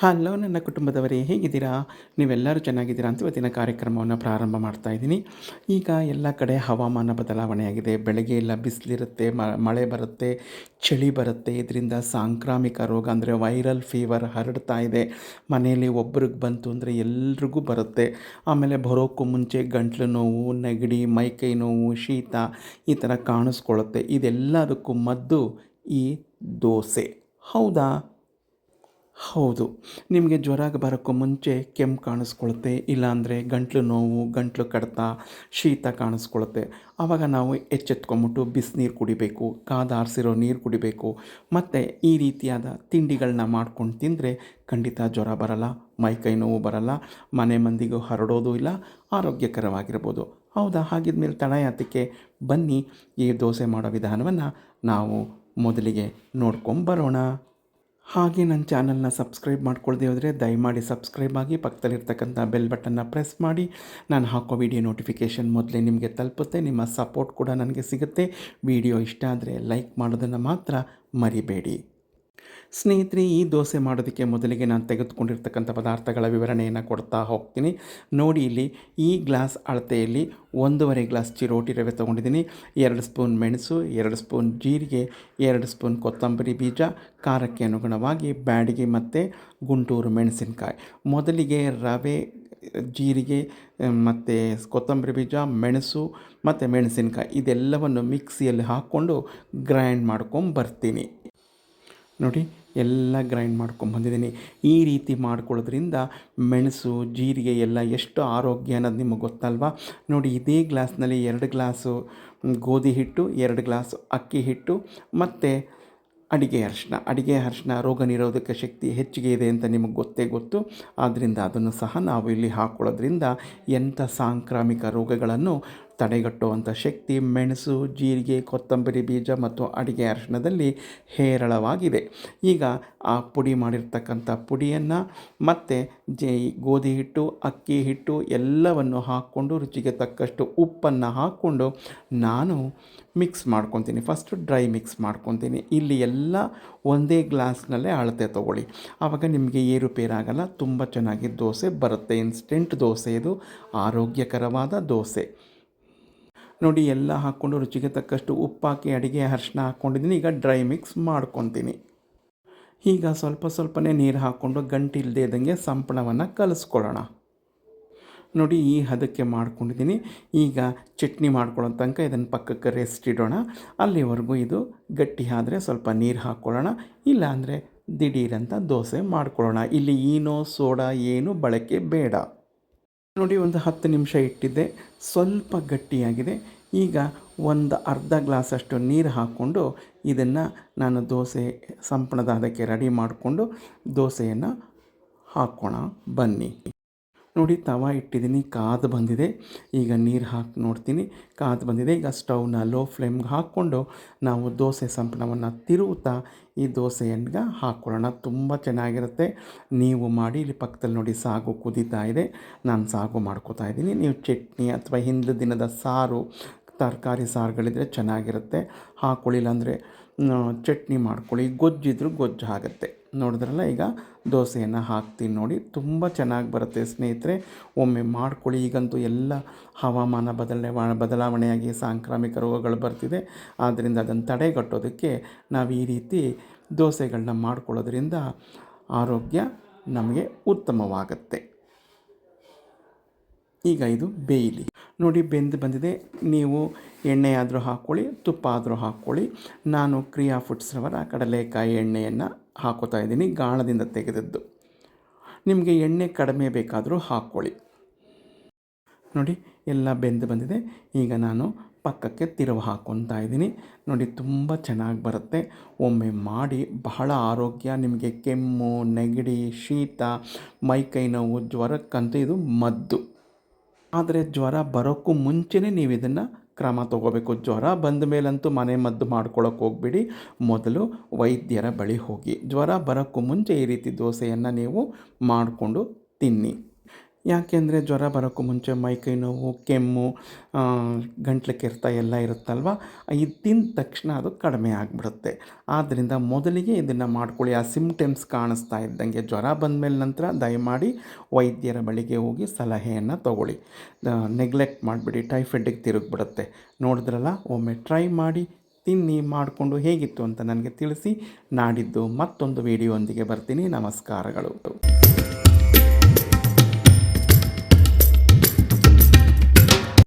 Hello ನನ್ನ ಕುಟುಂಬದವರೇ, ಹೇಗಿದ್ದೀರಾ? ನೀವೆಲ್ಲರೂ ಚೆನ್ನಾಗಿದ್ದೀರಾ ಅಂತ ಇವತ್ತಿನ ಕಾರ್ಯಕ್ರಮವನ್ನು ಪ್ರಾರಂಭ ಮಾಡ್ತಾ ಇದ್ದೀನಿ. ಈಗ ಎಲ್ಲ ಕಡೆ ಹವಾಮಾನ ಬದಲಾವಣೆಯಾಗಿದೆ. ಬೆಳಗ್ಗೆ ಎಲ್ಲ ಬಿಸಿಲಿರುತ್ತೆ ಮಳೆ ಬರುತ್ತೆ, ಚಳಿ ಬರುತ್ತೆ. ಇದರಿಂದ ಸಾಂಕ್ರಾಮಿಕ ರೋಗ ಅಂದರೆ ವೈರಲ್ ಫೀವರ್ ಹರಡ್ತಾ ಇದೆ. ಮನೆಯಲ್ಲಿ ಒಬ್ರಿಗೆ ಬಂತು ಅಂದರೆ ಎಲ್ರಿಗೂ ಬರುತ್ತೆ. ಆಮೇಲೆ ಬರೋಕ್ಕೂ ಮುಂಚೆ ಗಂಟ್ಲು ನೋವು, ನೆಗಡಿ, ಮೈಕೈ ನೋವು, ಶೀತ ಈ ಥರ ಕಾಣಿಸ್ಕೊಳ್ಳುತ್ತೆ ಇದೆಲ್ಲದಕ್ಕೂ ಮದ್ದು ಈ ದೋಸೆ. ಹೌದಾ? ಹೌದು. ನಿಮಗೆ ಜ್ವರ ಬರೋಕ್ಕೂ ಮುಂಚೆ ಕೆಮ್ಮು ಕಾಣಿಸ್ಕೊಳುತ್ತೆ, ಇಲ್ಲಾಂದರೆ ಗಂಟ್ಲು ನೋವು, ಗಂಟ್ಲು ಕಡಿತ, ಶೀತ ಕಾಣಿಸ್ಕೊಳುತ್ತೆ. ಆವಾಗ ನಾವು ಎಚ್ಚೆತ್ಕೊಂಬಿಟ್ಟು ಬಿಸಿನೀರು ಕುಡಿಬೇಕು ಕಾದಾರಿಸಿರೋ ನೀರು ಕುಡಿಬೇಕು, ಮತ್ತು ಈ ರೀತಿಯಾದ ತಿಂಡಿಗಳನ್ನ ಮಾಡ್ಕೊಂಡು ತಿಂದರೆ ಖಂಡಿತ ಜ್ವರ ಬರಲ್ಲ ಮೈಕೈ ನೋವು ಬರಲ್ಲ, ಮನೆ ಮಂದಿಗೂ ಹರಡೋದು ಇಲ್ಲ, ಆರೋಗ್ಯಕರವಾಗಿರ್ಬೋದು. ಹೌದಾ? ಹಾಗಿದ ಮೇಲೆ ಯಾತಕ್ಕೆ ಬನ್ನಿ, ಈ ದೋಸೆ ಮಾಡೋ ವಿಧಾನವನ್ನು ನಾವು ಮೊದಲಿಗೆ ನೋಡ್ಕೊಂಬರೋಣ. ಹಾಗೆ ನನ್ನ ಚಾನಲ್ನ ಸಬ್ಸ್ಕ್ರೈಬ್ ಮಾಡ್ಕೊಳ್ಳದೆ ಹೋದರೆ ದಯಮಾಡಿ ಸಬ್ಸ್ಕ್ರೈಬ್ ಆಗಿ ಪಕ್ಕದಲ್ಲಿರ್ತಕ್ಕಂಥ ಬೆಲ್ ಬಟನ್ನ ಪ್ರೆಸ್ ಮಾಡಿ. ನಾನು ಹಾಕೋ ವಿಡಿಯೋ ನೋಟಿಫಿಕೇಷನ್ ಮೊದಲೇ ನಿಮಗೆ ತಲುಪುತ್ತೆ, ನಿಮ್ಮ ಸಪೋರ್ಟ್ ಕೂಡ ನನಗೆ ಸಿಗುತ್ತೆ. ವಿಡಿಯೋ ಇಷ್ಟ ಆದರೆ ಲೈಕ್ ಮಾಡೋದನ್ನು ಮಾತ್ರ ಮರಿಬೇಡಿ. ಸ್ನೇಹಿತರೆ, ಈ ದೋಸೆ ಮಾಡೋದಕ್ಕೆ ಮೊದಲಿಗೆ ನಾನು ತೆಗೆದುಕೊಂಡಿರ್ತಕ್ಕಂಥ ಪದಾರ್ಥಗಳ ವಿವರಣೆಯನ್ನು ಕೊಡ್ತಾ ಹೋಗ್ತೀನಿ. ನೋಡಿ ಇಲ್ಲಿ, ಈ ಗ್ಲಾಸ್ ಅಳತೆಯಲ್ಲಿ ಒಂದೂವರೆ ಗ್ಲಾಸ್ ಚಿರೋಟಿ ರವೆ ತೊಗೊಂಡಿದ್ದೀನಿ. ಎರಡು ಸ್ಪೂನ್ ಮೆಣಸು, ಎರಡು ಸ್ಪೂನ್ ಜೀರಿಗೆ, ಎರಡು ಸ್ಪೂನ್ ಕೊತ್ತಂಬರಿ ಬೀಜ, ಖಾರಕ್ಕೆ ಅನುಗುಣವಾಗಿ ಬ್ಯಾಡಿಗೆ ಮತ್ತು ಗುಂಟೂರು ಮೆಣಸಿನಕಾಯಿ. ಮೊದಲಿಗೆ ರವೆ, ಜೀರಿಗೆ, ಮತ್ತು ಕೊತ್ತಂಬರಿ ಬೀಜ, ಮೆಣಸು, ಮತ್ತು ಮೆಣಸಿನಕಾಯಿ ಇದೆಲ್ಲವನ್ನು ಮಿಕ್ಸಿಯಲ್ಲಿ ಹಾಕ್ಕೊಂಡು ಗ್ರೈಂಡ್ ಮಾಡ್ಕೊಂಡು ಬರ್ತೀನಿ ನೋಡಿ ಎಲ್ಲ ಗ್ರೈಂಡ್ ಮಾಡ್ಕೊಂಬಂದಿದ್ದೀನಿ ಈ ರೀತಿ ಮಾಡ್ಕೊಳ್ಳೋದ್ರಿಂದ ಮೆಣಸು, ಜೀರಿಗೆ ಎಲ್ಲ ಎಷ್ಟು ಆರೋಗ್ಯ ಅನ್ನೋದು ನಿಮಗೆ ಗೊತ್ತಲ್ವಾ? ನೋಡಿ, ಇದೇ ಗ್ಲಾಸ್ನಲ್ಲಿ ಎರಡು ಗ್ಲಾಸು ಗೋಧಿ ಹಿಟ್ಟು, ಎರಡು ಗ್ಲಾಸು ಅಕ್ಕಿ ಹಿಟ್ಟು, ಮತ್ತು ಅಡಿಗೆ ಅರಿಶಿನ ಅಡಿಗೆ ಅರಿಶಿನ ರೋಗ ನಿರೋಧಕ ಶಕ್ತಿ ಹೆಚ್ಚಿಗೆ ಇದೆ ಅಂತ ನಿಮಗೆ ಗೊತ್ತೇ ಗೊತ್ತು. ಆದ್ದರಿಂದ ಅದನ್ನು ಸಹ ನಾವು ಇಲ್ಲಿ ಹಾಕ್ಕೊಳ್ಳೋದ್ರಿಂದ ಎಂಥ ಸಾಂಕ್ರಾಮಿಕ ರೋಗಗಳನ್ನು ತಡೆಗಟ್ಟುವಂಥ ಶಕ್ತಿ, ಮೆಣಸು, ಜೀರಿಗೆ, ಕೊತ್ತಂಬರಿ ಬೀಜ ಮತ್ತು ಅಡಿಗೆ ಅರಿಶಿಣದಲ್ಲಿ ಹೇರಳವಾಗಿದೆ. ಈಗ ಆ ಪುಡಿ ಮಾಡಿರ್ತಕ್ಕಂಥ ಪುಡಿಯನ್ನು ಮತ್ತು ಜೇ ಗೋಧಿ ಹಿಟ್ಟು, ಅಕ್ಕಿ ಹಿಟ್ಟು ಎಲ್ಲವನ್ನು ಹಾಕ್ಕೊಂಡು ರುಚಿಗೆ ತಕ್ಕಷ್ಟು ಉಪ್ಪನ್ನು ಹಾಕ್ಕೊಂಡು ನಾನು ಮಿಕ್ಸ್ ಮಾಡ್ಕೊತೀನಿ. ಫಸ್ಟು ಡ್ರೈ ಮಿಕ್ಸ್ ಮಾಡ್ಕೊತೀನಿ. ಇಲ್ಲಿ ಎಲ್ಲ ಒಂದೇ ಗ್ಲಾಸ್ನಲ್ಲೇ ಅಳತೆ ತೊಗೊಳ್ಳಿ. ಆವಾಗ ನಿಮಗೆ ಏರುಪೇರಾಗಲ್ಲ, ತುಂಬ ಚೆನ್ನಾಗಿ ದೋಸೆ ಬರುತ್ತೆ. ಇನ್ಸ್ಟೆಂಟ್ ದೋಸೆ ಇದು, ಆರೋಗ್ಯಕರವಾದ ದೋಸೆ. ನೋಡಿ ಎಲ್ಲ ಹಾಕ್ಕೊಂಡು ರುಚಿಗೆ ತಕ್ಕಷ್ಟು ಉಪ್ಪು ಹಾಕಿ ಅಡುಗೆ ಅರಿಶಿನ ಹಾಕ್ಕೊಂಡಿದ್ದೀನಿ. ಈಗ ಡ್ರೈ ಮಿಕ್ಸ್ ಮಾಡ್ಕೊತೀನಿ. ಈಗ ಸ್ವಲ್ಪ ಸ್ವಲ್ಪನೇ ನೀರು ಹಾಕ್ಕೊಂಡು ಗಂಟಿಲ್ಲದೆ ಇದ್ದಂಗೆ ಸಂಪಣವನ್ನು ಕಲಿಸ್ಕೊಳ್ಳೋಣ. ನೋಡಿ ಈ ಹದಕ್ಕೆ ಮಾಡ್ಕೊಂಡಿದ್ದೀನಿ. ಈಗ ಚಟ್ನಿ ಮಾಡ್ಕೊಳ್ಳೋ ತನಕ ಇದನ್ನು ಪಕ್ಕಕ್ಕೆ ರೆಸ್ಟ್ ಇಡೋಣ. ಅಲ್ಲಿವರೆಗೂ ಇದು ಗಟ್ಟಿ ಆದರೆ ಸ್ವಲ್ಪ ನೀರು ಹಾಕ್ಕೊಳ್ಳೋಣ. ಇಲ್ಲಾಂದರೆ ದಿಢೀರಂತ ದೋಸೆ ಮಾಡ್ಕೊಳ್ಳೋಣ. ಇಲ್ಲಿ ಏನೋ ಸೋಡಾ, ಏನು ಬಳಕೆ ಬೇಡ. ನೋಡಿ ಒಂದು ಹತ್ತು ನಿಮಿಷ ಇಟ್ಟಿದ್ದೆ. ಸ್ವಲ್ಪ ಗಟ್ಟಿಯಾಗಿದೆ. ಈಗ ಒಂದು ಅರ್ಧ ಗ್ಲಾಸಷ್ಟು ನೀರು ಹಾಕ್ಕೊಂಡು ಇದನ್ನು ನಾನು ದೋಸೆ ಸಂಪಣದ ಅದಕ್ಕೆ ರೆಡಿ ಮಾಡಿಕೊಂಡು ದೋಸೆಯನ್ನು ಹಾಕೋಣ. ಬನ್ನಿ. ನೋಡಿ ತವ ಇಟ್ಟಿದ್ದೀನಿ, ಕಾದು ಬಂದಿದೆ. ಈಗ ನೀರು ಹಾಕಿ ನೋಡ್ತೀನಿ, ಕಾದು ಬಂದಿದೆ. ಈಗ ಸ್ಟೌವ್ನ ಲೋ ಫ್ಲೇಮ್ಗೆ ಹಾಕ್ಕೊಂಡು ನಾವು ದೋಸೆ ಸಂಪಣವನ್ನು ತಿರುವುತ್ತಾ ಈ ದೋಸೆಯನ್ನು ಹಾಕ್ಕೊಳ್ಳೋಣ ತುಂಬ ಚೆನ್ನಾಗಿರುತ್ತೆ. ನೀವು ಮಾಡಿ ಇಲ್ಲಿ ಪಕ್ಕದಲ್ಲಿ ನೋಡಿ ಸಾಗು ಕುದೀತಾ ಇದೆ. ನಾನು ಸಾಗು ಮಾಡ್ಕೋತಾ ಇದ್ದೀನಿ. ನೀವು ಚಟ್ನಿ ಅಥವಾ ಹಿಂದಿನ ದಿನದ ಸಾರು, ತರಕಾರಿ ಸಾರುಗಳಿದ್ರೆ ಚೆನ್ನಾಗಿರುತ್ತೆ. ಹಾಕ್ಕೊಳ್ಳಿಲ್ಲ ಅಂದರೆ ಚಟ್ನಿ ಮಾಡ್ಕೊಳ್ಳಿ. ಗೊಜ್ಜಿದ್ರು ಗೊಜ್ಜು ಆಗುತ್ತೆ ನೋಡಿದ್ರಲ್ಲ, ಈಗ ದೋಸೆಯನ್ನು ಹಾಕ್ತೀನಿ ನೋಡಿ. ತುಂಬ ಚೆನ್ನಾಗಿ ಬರುತ್ತೆ ಸ್ನೇಹಿತರೆ. ಒಮ್ಮೆ ಮಾಡ್ಕೊಳ್ಳಿ. ಈಗಂತೂ ಎಲ್ಲ ಹವಾಮಾನ ಬದಲನೆ ಬದಲಾವಣೆಯಾಗಿ ಸಾಂಕ್ರಾಮಿಕ ರೋಗಗಳು ಬರ್ತಿದೆ. ಆದ್ದರಿಂದ ಅದನ್ನು ತಡೆಗಟ್ಟೋದಕ್ಕೆ ನಾವು ಈ ರೀತಿ ದೋಸೆಗಳನ್ನ ಮಾಡ್ಕೊಳ್ಳೋದ್ರಿಂದ ಆರೋಗ್ಯ ನಮಗೆ ಉತ್ತಮವಾಗುತ್ತೆ. ಈಗ ಇದು ಬೇಯಲಿ. ನೋಡಿ, ಬೆಂದು ಬಂದಿದೆ. ನೀವು ಎಣ್ಣೆ ಆದರೂ ಹಾಕ್ಕೊಳ್ಳಿ ತುಪ್ಪ ಆದರೂ ಹಾಕ್ಕೊಳ್ಳಿ. ನಾನು ಕ್ರಿಯಾ ಫುಡ್ಸ್ರವರ ಕಡಲೆಕಾಯಿ ಎಣ್ಣೆಯನ್ನು ಹಾಕೋತಾ ಇದ್ದೀನಿ, ಗಾಣದಿಂದ ತೆಗೆದದ್ದು. ನಿಮಗೆ ಎಣ್ಣೆ ಕಡಿಮೆ ಬೇಕಾದರೂ ಹಾಕ್ಕೊಳ್ಳಿ. ನೋಡಿ, ಎಲ್ಲ ಬೆಂದು ಬಂದಿದೆ. ಈಗ ನಾನು ಪಕ್ಕಕ್ಕೆ ತಿರುವು ಹಾಕ್ಕೊತಾ ಇದ್ದೀನಿ. ನೋಡಿ, ತುಂಬ ಚೆನ್ನಾಗಿ ಬರುತ್ತೆ. ಒಮ್ಮೆ ಮಾಡಿ ಬಹಳ ಆರೋಗ್ಯ, ನಿಮಗೆ ಕೆಮ್ಮು, ನೆಗಡಿ, ಶೀತ ಮೈಕೈ ನೋವು, ಜ್ವರಕ್ಕಂತೂ ಇದು ಮದ್ದು. ಆದರೆ ಜ್ವರ ಬರೋಕ್ಕೂ ಮುಂಚೆನೇ ನೀವು ಇದನ್ನು ಕ್ರಮ ತಗೋಬೇಕು. ಜ್ವರ ಬಂದ ಮೇಲಂತೂ ಮನೆ ಮದ್ದು ಮಾಡ್ಕೊಳ್ಳೋಕೆ ಹೋಗ್ಬಿಡಿ. ಮೊದಲು ವೈದ್ಯರ ಬಳಿ ಹೋಗಿ. ಜ್ವರ ಬರೋಕ್ಕೂ ಮುಂಚೆ ಈ ರೀತಿ ದೋಸೆಯನ್ನು ನೀವು ಮಾಡಿಕೊಂಡು ತಿನ್ನಿ. ಯಾಕೆಂದರೆ ಜ್ವರ ಬರೋಕ್ಕೂ ಮುಂಚೆ ಮೈಕೈ ನೋವು, ಕೆಮ್ಮು ಗಂಟ್ಲು ಕೆರೆತ ಎಲ್ಲ ಇರುತ್ತಲ್ವ? ಇದು ತಿಂದ ತಕ್ಷಣ ಅದು ಕಡಿಮೆ ಆಗಿಬಿಡುತ್ತೆ. ಆದ್ದರಿಂದ ಮೊದಲಿಗೆ ಇದನ್ನು ಮಾಡ್ಕೊಳ್ಳಿ. ಆ ಸಿಮ್ಟಮ್ಸ್ ಕಾಣಿಸ್ತಾ ಇದ್ದಂಗೆ ಜ್ವರ ಬಂದಮೇಲೆ ನಂತರ ದಯಮಾಡಿ ವೈದ್ಯರ ಬಳಿಗೆ ಹೋಗಿ ಸಲಹೆಯನ್ನು ತಗೊಳ್ಳಿ. ನೆಗ್ಲೆಕ್ಟ್ ಮಾಡಿಬಿಡಿ. ಟೈಫಾಯ್ಡಿಗೆ ತಿರುಗಿಬಿಡುತ್ತೆ. ನೋಡಿದ್ರಲ್ಲ? ಒಮ್ಮೆ ಟ್ರೈ ಮಾಡಿ, ತಿನ್ನಿ, ಮಾಡಿಕೊಂಡು ಹೇಗಿತ್ತು ಅಂತ ನನಗೆ ತಿಳಿಸಿ ನಾಡಿದ್ದು ಮತ್ತೊಂದು ವಿಡಿಯೋ ಬರ್ತೀನಿ. ನಮಸ್ಕಾರಗಳು.